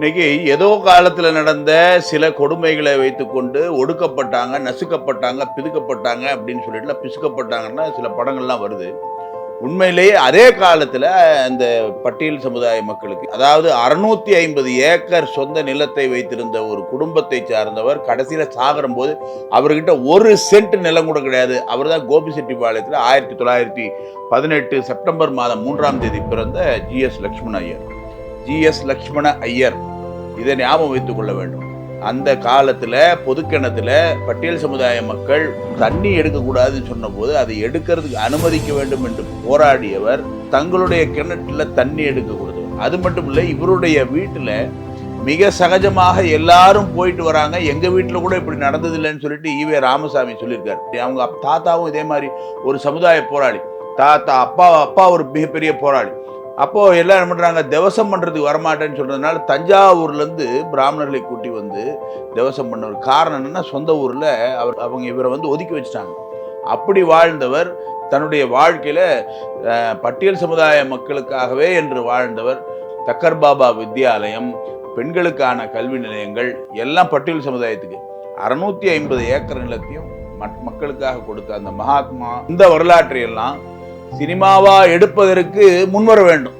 இன்னைக்கு ஏதோ காலத்தில் நடந்த சில கொடுமைகளை வைத்துக்கொண்டு ஒடுக்கப்பட்டாங்க நசுக்கப்பட்டாங்க பிதுக்கப்பட்டாங்க அப்படின்னு சொல்லிட்டு பிசுக்கப்பட்டாங்கன்னா சில படங்கள்லாம் வருது. உண்மையிலேயே அதே காலத்தில் அந்த பட்டியல் சமுதாய மக்களுக்கு அதாவது அறுநூத்தி ஐம்பது ஏக்கர் சொந்த நிலத்தை வைத்திருந்த ஒரு குடும்பத்தை சார்ந்தவர் கடைசியில் சாகிற போது அவர்கிட்ட ஒரு சென்ட் நிலம் கூட கிடையாது. அவர் தான் கோபிசெட்டிப்பாளையத்தில் ஆயிரத்தி தொள்ளாயிரத்தி பதினெட்டு செப்டம்பர் மாதம் மூன்றாம் தேதி பிறந்த ஜிஎஸ் லக்ஷ்மண ஐயர். ஜிஎஸ் லக்ஷ்மண ஐயர். இதை ஞாபகம் வைத்துக் கொள்ள வேண்டும். அந்த காலத்தில் பொதுக்கிணத்துல பட்டியல் சமுதாய மக்கள் தண்ணி எடுக்கக்கூடாதுன்னு சொன்னபோது அதை எடுக்கிறதுக்கு அனுமதிக்க வேண்டும் என்று போராடியவர் தங்களுடைய கிணற்றுல தண்ணி எடுக்க கொடுத்தவர். அது மட்டும் இல்லை இவருடைய வீட்டில் மிக சகஜமாக எல்லாரும் போயிட்டு வராங்க. எங்கள் வீட்டில் கூட இப்படி நடந்ததில்லைன்னு சொல்லிட்டு ஈவே ராமசாமி சொல்லியிருக்காரு. அவங்க தாத்தாவும் இதே மாதிரி ஒரு சமுதாய போராளி. தாத்தா அப்பா அப்பா ஒரு மிகப்பெரிய போராளி. அப்போ எல்லாம் என்ன பண்ணுறாங்க திவசம் பண்ணுறதுக்கு வரமாட்டேன்னு சொல்கிறதுனால தஞ்சாவூர்லேருந்து பிராமணர்களை கூட்டி வந்து திவசம் பண்ணவர் காரணம் என்னென்னா சொந்த ஊரில் அவர் அவங்க இவரை வந்து ஒதுக்கி வச்சிட்டாங்க. அப்படி வாழ்ந்தவர் தன்னுடைய வாழ்க்கையில் பட்டியல் சமுதாய மக்களுக்காகவே என்று வாழ்ந்தவர் தக்கர் பாபா வித்யாலயம் பெண்களுக்கான கல்வி நிலையங்கள் எல்லாம் பட்டியல் சமுதாயத்துக்கு. அறுநூத்தி ஐம்பது ஏக்கர் நிலத்தையும் மக்- மக்களுக்காக கொடுத்த அந்த மகாத்மா இந்த வரலாற்றையெல்லாம் சினிமாவா எடுப்பதற்கு முன்வர வேண்டும்.